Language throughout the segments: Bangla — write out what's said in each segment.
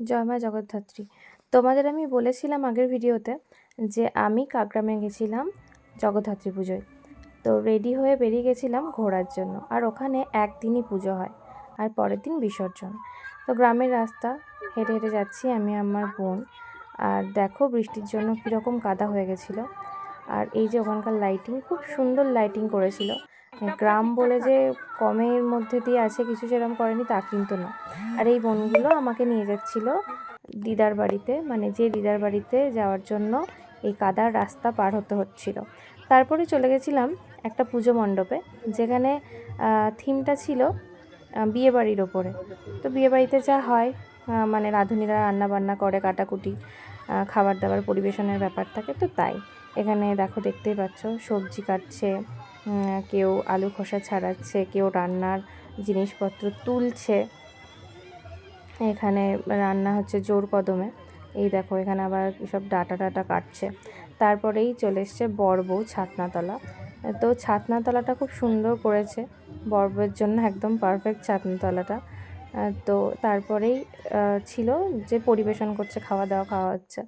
জয় মা জগদ্ধাত্রী। তোমাদের আমি বলেছিলাম আগের ভিডিওতে যে আমি কাকগ্রামে গেছিলাম জগদ্ধাত্রী পুজোয়। তো রেডি হয়ে বেরিয়ে গেছিলাম ঘোরার জন্য। আর ওখানে একদিনই পুজো হয় আর পরের দিন বিসর্জন। তো গ্রামের রাস্তা, হেঁটে হেঁটে যাচ্ছি আমি, আমার বোন। আর দেখো বৃষ্টির জন্য কীরকম কাদা হয়ে গেছিল। আর এই যে ওখানকার লাইটিং খুব সুন্দর লাইটিং করেছিল। গ্রাম বলে যে কমের মধ্যে দিয়ে আছে কিছু সেরকম করেনি তা কিন্তু না। আর এই বোনগুলো আমাকে নিয়ে যাচ্ছিল দিদার বাড়িতে মানে যে দিদার বাড়িতে যাওয়ার জন্য এই কাদার রাস্তা পার হতে হচ্ছিল। তারপরে চলে গেছিলাম একটা পুজো মণ্ডপে যেখানে থিমটা ছিল বিয়ে বাড়ির ওপরে। তো বিয়ে বাড়িতে যা হয় মানে রাঁধুনিরা রান্না বান্না করে কাটাকুটি খাবার দাবার পরিবেশনের ব্যাপার থাকে তো তাই। এখানে দেখো দেখতেই পাচ্ছ সবজি কাটছে কেউ আলু খোসা ছাড়াচ্ছে, কেউ রান্নার জিনিসপত্র তুলছে। এখানে রান্না হচ্ছে জোর কদমে। এই দেখো, এখানে আবার সব ডাটা ডাটা কাটছে। তারপরেই চলে এসছে বড়বউ ছাতনাতলা। তো ছাতনাতলাটা খুব সুন্দর করেছে। বড়বউয়ের জন্য একদম পারফেক্ট ছাতনাতলাটা। তো তারপরেই ছিল যে পরিবেশন করছে, খাওয়া দাওয়া খাওয়া হচ্ছে।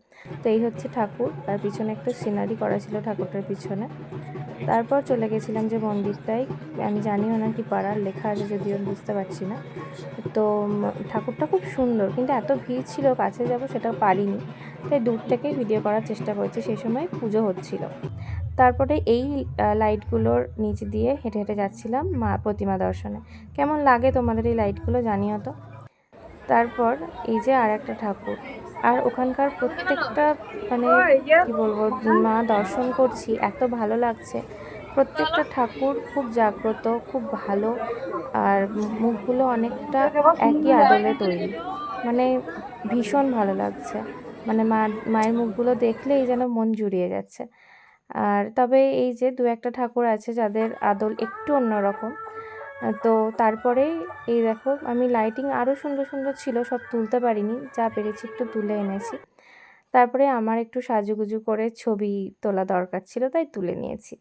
তো এই হচ্ছে ঠাকুর। তার পিছনে একটু সিনারি করা ছিল ঠাকুরটার পিছনে। তারপর চলে গেছিলাম যে মন্দিরটাই আমি জানিও না কি পাড়ার লেখা আছে, যদিও বুঝতে পারছি না। তো ঠাকুরটা খুব সুন্দর, কিন্তু এত ভিড় ছিল, কাছে যাব সেটা পারিনি। তাই দূর থেকেই ভিডিও করার চেষ্টা করেছি, সেই সময় পুজো হচ্ছিল। তারপরে এই লাইটগুলোর নিচ দিয়ে হেঁটে হেঁটে যাচ্ছিলাম মা প্রতিমা দর্শনে। কেমন লাগে তোমাদের এই লাইটগুলো জানিও তো? তারপর এই যে আর একটা ঠাকুর আর ওখানকার প্রত্যেকটা মানে কি বলব মা দর্শন করছি এত ভালো লাগছে। প্রত্যেকটা ঠাকুর খুব জাগ্রত খুব ভালো আর মুখগুলো অনেকটা একই আদলে তৈরি। মানে ভীষণ ভালো লাগছে। মানে মা মায়ের মুখগুলো দেখলেই যেন মন জুড়িয়ে যাচ্ছে। আর তবে এই যে দু একটা ঠাকুর আছে যাদের আদল একটু অন্যরকম তো তারপরেই এই দেখো, আমি লাইটিং আরও সুন্দর সুন্দর ছিল, সব তুলতে পারিনি, যা পেরেছি একটু তুলে এনেছি। তারপরে আমার একটু সাজুগুজু করে ছবি তোলা দরকার ছিল, তাই তুলে নিয়েছি।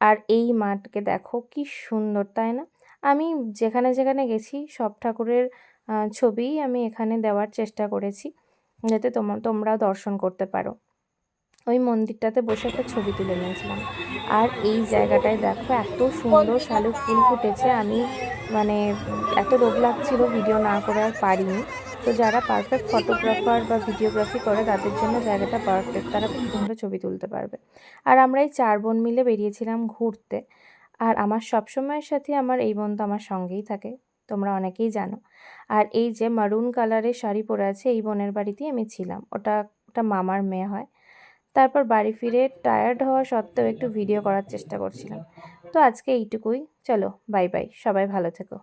আর এই মাঠকে দেখো, কি সুন্দর, তাই না? আমি যেখানে যেখানে গেছি, সব ঠাকুরের ছবিই আমি এখানে দেওয়ার চেষ্টা করেছি, যাতে তোমরাও দর্শন করতে পারো। ওই মন্দিরটাতে বসে একটা ছবি তুলে নিয়েছিলাম। আর এই জায়গাটায় দেখো, এত সুন্দর শালু ফুল ফুটেছে। আমি মানে এত রোগ লাগছিল, ভিডিও না করে আর পারিনি। তো যারা পারফেক্ট ফটোগ্রাফার বা ভিডিওগ্রাফি করে, তাদের জন্য জায়গাটা পারফেক্ট তারা খুব সুন্দর ছবি তুলতে পারবে। আর আমরা এই চার বোন মিলে বেরিয়েছিলাম ঘুরতে। আর আমার সবসময়ের সাথে আমার এই বোন তো আমার সঙ্গেই থাকে, তোমরা অনেকেই জানো। আর এই যে মারুন কালারের শাড়ি পরে আছে, এই বোনের বাড়িতেই আমি ছিলাম। ওটা একটা মামার মেয়ে হয়। তারপর বাড়ি ফিরে টায়ার্ড হওয়া সত্ত্বেও একটু ভিডিও করার চেষ্টা করছিলাম। তো আজকে এইটুকুই। চলো বাই বাই সবাই ভালো থেকো।